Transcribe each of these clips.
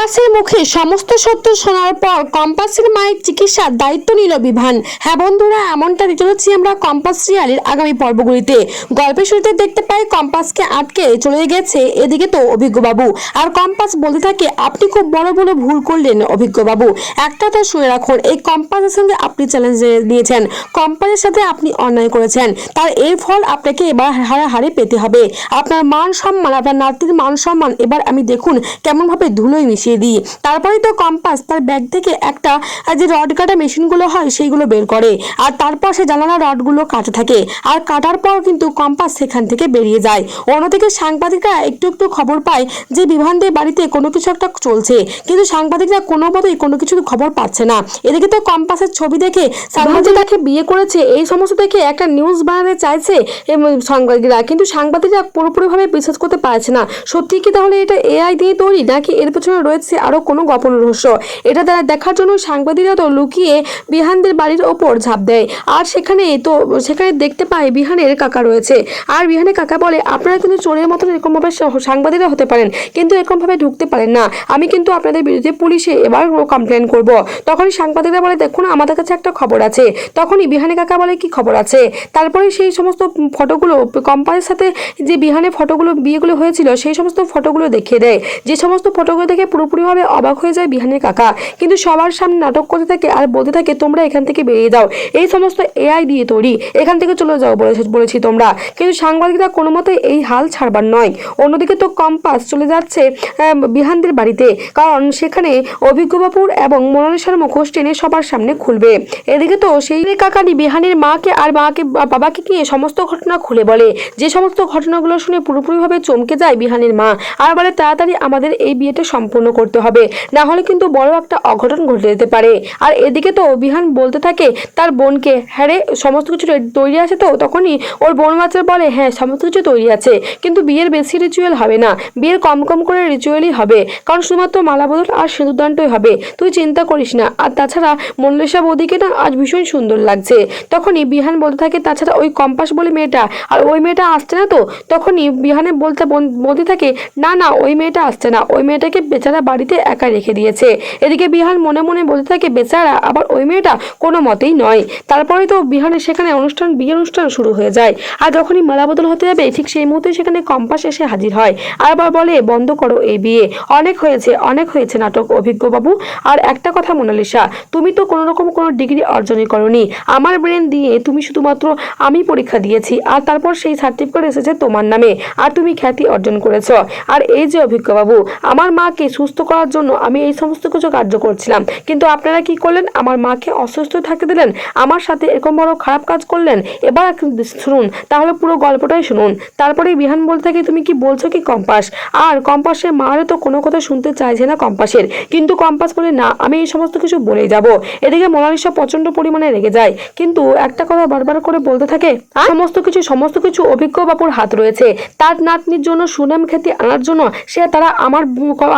কম্পাসের মুখে সমস্ত সত্য শোনার পর কম্পাসের মায়ের চিকিৎসার দায়িত্ব নিল বিভান। হ্যাঁ বন্ধুরা, এমনটা দেখতে পাচ্ছি আমরা কম্পাস সিরিয়ালের আগামী পর্বগুলিতে। গল্পের শুরুতে দেখতে পাই কম্পাসকে আটকে চলে গেছে এদিকে তো অভিজ্ঞবাবু। আর কম্পাস বলতে থাকে, আপনি খুব বড় বড় ভুল করলেন অভিজ্ঞবাবু। একটা তো শুনে রাখুন, এই কম্পাসের সঙ্গে আপনি চ্যালেঞ্জ নিয়েছেন, কম্পাসের সাথে আপনি অন্যায় করেছেন। তার এর ফল আপনাকে এবার হারাহারি পেতে হবে। আপনার মান সম্মান, আপনার নাতির মান সম্মান, এবার আমি দেখুন কেমনভাবে ধুলোয় মিশিয়ে দিই। তারপরে তো কম্পাস তার ব্যাগ থেকে একটা যে রড কাটা মেশিনগুলো হয় সেইগুলো বের করে। আর তারপর সে জ্বালানা রডগুলো কাটা থাকে। আর কাটার পর কিন্তু কম্পাস সেখান থেকে বেরিয়ে যায়। অন্যদিকে সাংবাদিকরা একটু একটু খবর পায় যে বিভানদের বাড়িতে কোনো কিছু একটা চলছে। কিন্তু সাংবাদিকরা কোনো মতেই কোনো কিছু খবর পাচ্ছে না। এদিকে তো কম্পাসের ছবি দেখে সাংবাদিক তাকে বিয়ে করেছে। এই সমস্ত দেখে একটা নিউজ বানাতে চাইছে সাংবাদিকরা। কিন্তু সাংবাদিকরা পুরোপুরিভাবে বিশ্বাস করতে পারছে না। সত্যি কি তাহলে এটা এআই দিয়ে তৈরি নাকি এর পেছনে রয়েছে আরও কোনো গোপন রহস্য। এটা তারা দেখার জন্য সাংবাদিকরা তো লুকিয়ে বিহানদের বাড়ির ওপর ঝাঁপ দেয়। আর সেখানে তো, সেখানে দেখতে পায় বিহানের কাকা রয়েছে। আর বিহানের কাকা বলে, আপনারা কিন্তু চোরের মতন এরকমভাবে সাংবাদিকরা হতে পারেন, কিন্তু এরকমভাবে ঢুকতে পারেন না। আমি কিন্তু আপনাদের বিরুদ্ধে পুলিশে এবার কমপ্লেন করব। তখনই সাংবাদিকরা বলে, দেখুন, আমাদের কাছে একটা খবর আছে। তখনই বিহানে কাকা বলে, কি খবর আছে? তারপরে সেই সমস্ত ফটোগুলো কোম্পানির সাথে যে বিহানে ফটোগুলো, বিয়েগুলো হয়েছিল, সেই সমস্ত ফটোগুলো দেখিয়ে দেয়। যে সমস্ত ফটোগুলো দেখে পুরোপুরিভাবে অবাক হয়ে যায় বিহানের কাকা। কিন্তু সবার সামনে নাটক করতে থাকে আর বলতে থাকে, তোমরা এখান থেকে বেরিয়ে যাও। এই সমস্ত এআই দিয়ে তৈরি। এখান থেকে চলে যাও, বলেছে তোমরা। কিন্তু সাংবাদিকরা কোনো মতে এই হাল ছাড়বার নয়। অন্যদিকে তো কম্পাস চলে যাচ্ছে বিহানদের বাড়িতে। কারণ সেখানে অভিজ্ঞবাপুর এবং মোনালিসার মুখোশ টেনে সবার সামনে খুলবে। এদিকে তো সেই কাকানি বিহানের মাকে আর মাকে বাবাকে নিয়ে সমস্ত ঘটনা খুলে বলে। যে সমস্ত ঘটনাগুলো শুনে পুরোপুরিভাবে চমকে যায় বিহানের মা। আর বলে, তাড়াতাড়ি আমাদের এই বিয়েটা সম্পূর্ণ করতে হবে। না হলে কিন্তু বড় একটা অঘটন ঘটে যেতে পারে। আর এদিকে তো বিহান বলতে থাকে, তার বোনকে হ্যাঁ রে, সমস্ত কিছু তৈরি আছে তো? তখনই ওর বোন বাচ্চার বলে হ্যাঁ সমস্ত কিছু তৈরি আছে, কিন্তু বিয়ের বেশি রিচুয়াল হবে না। বিয়ের কম কম করে রিচুয়ালই হবে, কারণ শুধুমাত্র মালা বদল আর সিঁদুরদানটাই হবে। তুই চিন্তা করিস না। আর তাছাড়া মল্লেশা বৌদিকে না আজ ভীষণ সুন্দর লাগছে। তখনই বিহান বলতে থাকে, তাছাড়া ওই কম্পাস বলে মেয়েটা, আর ওই মেয়েটা আসছে না তো? তখনই বিহানে বলতে, বল- বলতে থাকে, না না, ওই মেয়েটা আসছে না। ওই মেয়েটাকে বেচারা বাড়িতে একা রেখে দিয়েছে। এদিকে বিহান মনে মনে বলতে থাকে, বেচারা, আবার ওই মেয়েটা কোনো মতেই নয়। তারপরে তো বিহানের সেখানে অনুষ্ঠান, বিয়ের অনুষ্ঠান শুরু হয়ে যায়। আর যখনই মালা বদল হতে যাবে, ঠিক সেই মুহূর্তে সেখানে কম্পাস এসে হাজির হয়। আর আবার বলে, বন্ধ করো এই বিয়ে। অনেক হয়েছে অনেক হয়েছে নাটক, অভিজ্ঞ বাবু। আর একটা কথা, মোনালিসা, তুমি তো কোনো রকম কোনো ডিগ্রি অর্জনই করনি। আমার ব্রেন দিয়ে তুমি শুধুমাত্র আমি পরীক্ষা দিয়েছি, আর তারপর সেই সার্টিফিকেট এসেছে তোমার নামে। আর তুমি খ্যাতি অর্জন করেছ। আর এই যে অভিজ্ঞ বাবু, আমার মাকে সুস্থ করার জন্য আমি এই সমস্ত কিছু কার্য করছিলাম। কিন্তু আপনারা কি করলেন? আমার মাকে অসুস্থ থাকতে দিলেন, আমার সাথে এরকম বড় খারাপ কাজ করলেন? এবার শুনুন, তাহলে পুরো গল্পটাই শুনুন। তারপরে বিহান বলতে থাকে, তুমি কি বলছো কি কম্পাস? আর কম্পাসের মারও তো কোনো কথা শুনতে চাইছে না কম্পাসের। কিন্তু কম্পাস বলে, না, আমি এই সমস্ত কিছু বলে যাব। এদিকে মোনালিসা প্রচণ্ড পরিমাণে রেগে যায়। কিন্তু একটা কথা বারবার করে বলতে থাকে সমস্ত কিছু সমস্ত কিছু অভিজ্ঞ বাপুর হাত রয়েছে। তার নাতনির জন্য সুনাম খ্যাতি আনার জন্য সে তারা আমার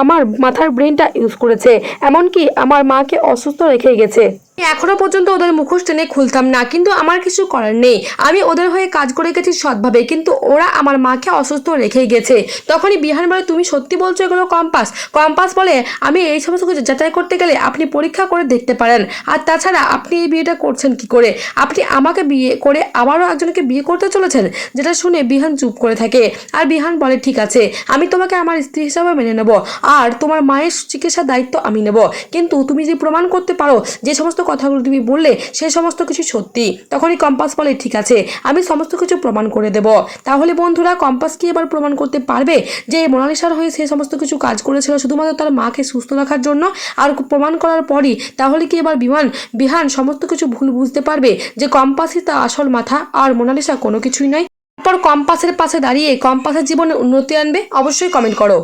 আমার মাথার ব্রেনটা ইউজ করেছে। এমনকি আমার মাকে অসুস্থ রেখে গেছে। এখনও পর্যন্ত ওদের মুখোশ টেনে খুলতাম না, কিন্তু আমার কিছু করার নেই। আমি ওদের হয়ে কাজ করে গেছি সৎভাবে, কিন্তু ওরা আমার মাকে অসুস্থ রেখে গেছে। তখনই বিহান বলে, তুমি সত্যি বলছো এগুলো কম্পাস? কম্পাস বলে, আমি এই সমস্ত কিছু যাচাই করতে গেলে আপনি পরীক্ষা করে দেখতে পারেন। আর তাছাড়া আপনি এই বিয়েটা করছেন কি করে? আপনি আমাকে বিয়ে করে আবারও একজনকে বিয়ে করতে চলেছেন? যেটা শুনে বিহান চুপ করে থাকে। আর বিহান বলে, ঠিক আছে, আমি তোমাকে আমার স্ত্রী হিসাবে মেনে নেব। আর তোমার মায়ের চিকিৎসার দায়িত্ব আমি নেব। কিন্তু তুমি যে প্রমাণ করতে পারো যে সমস্ত কথাগুলো তুমি বললে সেই সমস্ত কিছু সত্যি। তখনই কম্পাস বলে, ঠিক আছে, আমি সমস্ত কিছু প্রমাণ করে দেব। তাহলে বন্ধুরা, কম্পাস কি এবার প্রমাণ করতে পারবে যে মোনালিসার হয়ে সে সমস্ত কিছু কাজ করেছিল শুধুমাত্র তার মাকে সুস্থ রাখার জন্য? আর প্রমাণ করার পরই তাহলে কি এবার বিমান, বিহান সমস্ত কিছু ভুল বুঝতে পারবে যে কম্পাসই তা আসল মাথা আর মোনালিসা কোনো কিছুই নয়? তারপর কম্পাসের পাশে দাঁড়িয়ে কম্পাসের জীবনে উন্নতি আনবে? অবশ্যই কমেন্ট করো।